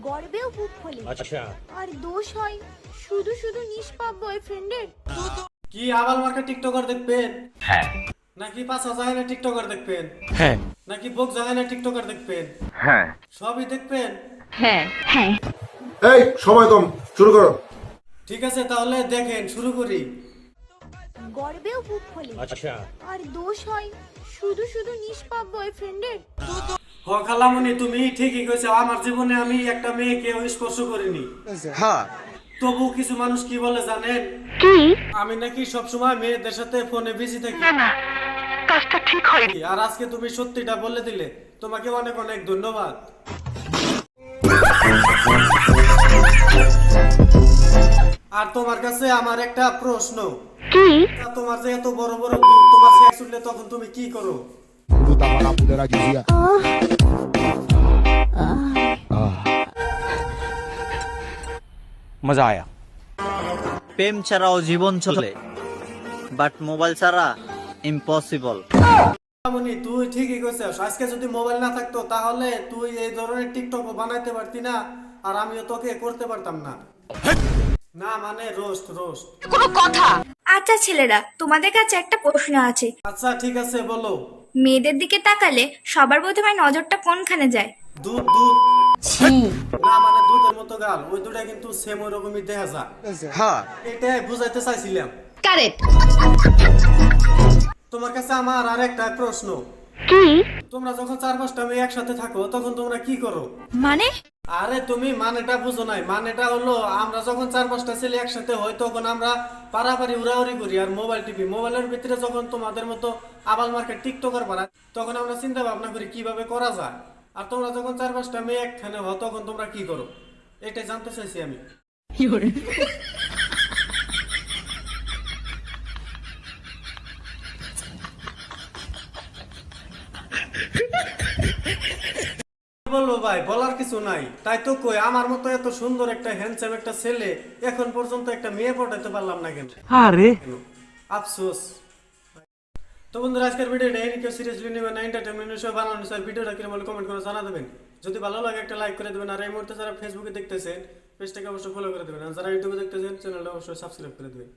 গর্বেও বুক আচ্ছা। আর দোষ হয় শুধু শুধু নিষ্পাপ বয়ফ্রেন্ডের? কি আবাল মার্কা টিকটকার দেখবেন? হ্যাঁ। নাকি টিকটকার দেখবেন? হ্যাঁ। নাকি টিকটকার দেখবেন? হ্যাঁ। সবই দেখবেন? হ্যাঁ। হ্যাঁ। এই সময় কম শুরু করো। ঠিক আছে তাহলে দেখেন শুরু করি। গর্বেও বুক ফলে আচ্ছা। আর দোষ হয় শুধু শুধু নিষ্পাপ বয়ফ্রেন্ডের? হ খালামুনি তুমি ঠিকই কইছো আমার জীবনে আমি একটা মেয়েকে স্পর্শ করিনি। हाँ তবু কিছু মানুষ কি বলে জানেন? আমি নাকি সবসময় মেয়েদের সাথে ফোনে বিজি থাকি। আর আজকে তুমি সত্যিটা বলে দিলে তোমাকে অনেক অনেক ধন্যবাদ। আর তোমার কাছে আমার একটা প্রশ্ন। তা তোমার যে এত বড় বড় তোমার সেক্স উঠলে তখন তুমি কি করো? puta mala pudera dizia. মজা আয়া প্রেম ছাড়াও জীবন চলে বাট মোবাইল ছাড়া ইম্পসিবল মামনি তুই ঠিকই কইছিস। আজকে যদি মোবাইল না থাকতো তাহলে তুই এই ধরনের টিকটক বানাইতে পারতি না আর আমিও তোকে করতে পারতাম না। না মানে রোস্ট রোস্ট কোনো কথা। আচ্ছা ছেলেরা তোমাদের কাছে একটা প্রশ্ন আছে। আচ্ছা ঠিক আছে বলো। মেয়েদের দিকে তাকালে সবার প্রথমে নজরটা কোনখানে যায়? দুধ দুধ। না মানে দুধের মতো গাল। ওই দুটা কিন্তু সেম দেখা যায়। এটাই বুঝাইতে চাইছিলাম। কারেক্ট তোমার কাছে আমার আর একটা প্রশ্ন তোমরা যখন চার পাঁচটা মেয়ে একসাথে থাকো তখন তোমরা কি করো? মানে? আরে তুমি মানেটা বুঝো নাই। মানেটা হলো আমরা যখন চার পাঁচটা ছেলে একসাথে হয় তখন আমরা পারাপারি উড়াউড়ি করি আর মোবাইল টিভি। মোবাইলের ভিতরে যখন তোমাদের মতো আবাল মার্কেট টিকটকার পারা তখন আমরা চিন্তা ভাবনা করি কীভাবে করা যায়। আর তোমরা যখন চার পাঁচটা মেয়ে একখানে হও, তখন তোমরা কি করো? এটাই জানতে চাইছি আমি। বলব ভাই বলার কিছু নাই। তাই তো কই আমার মতো এত সুন্দর একটা হ্যান্ডসাম একটা ছেলে এখন পর্যন্ত একটা মেয়ে পটাইতে পারলাম না কেন? আরে। আফসোস। তো বন্ধুরা আজকের ভিডিওটা এনি কেউ সিরিয়াসলি নেবেন না এন্টারটেনমেন্ট বানানো স্যার ভিডিওটা কীরকম কমেন্ট করে জানা দেবেন। যদি ভালো লাগে একটা লাইক করে দেবেন আর এই মুহূর্তে যারা ফেসবুকে দেখতেছেন পেজটাকে অবশ্যই ফলো করে দেবেন। আর যারা ইউটিউবে দেখতেছেন চ্যানেলটা অবশ্যই সাবস্ক্রাইব করে দেবেন।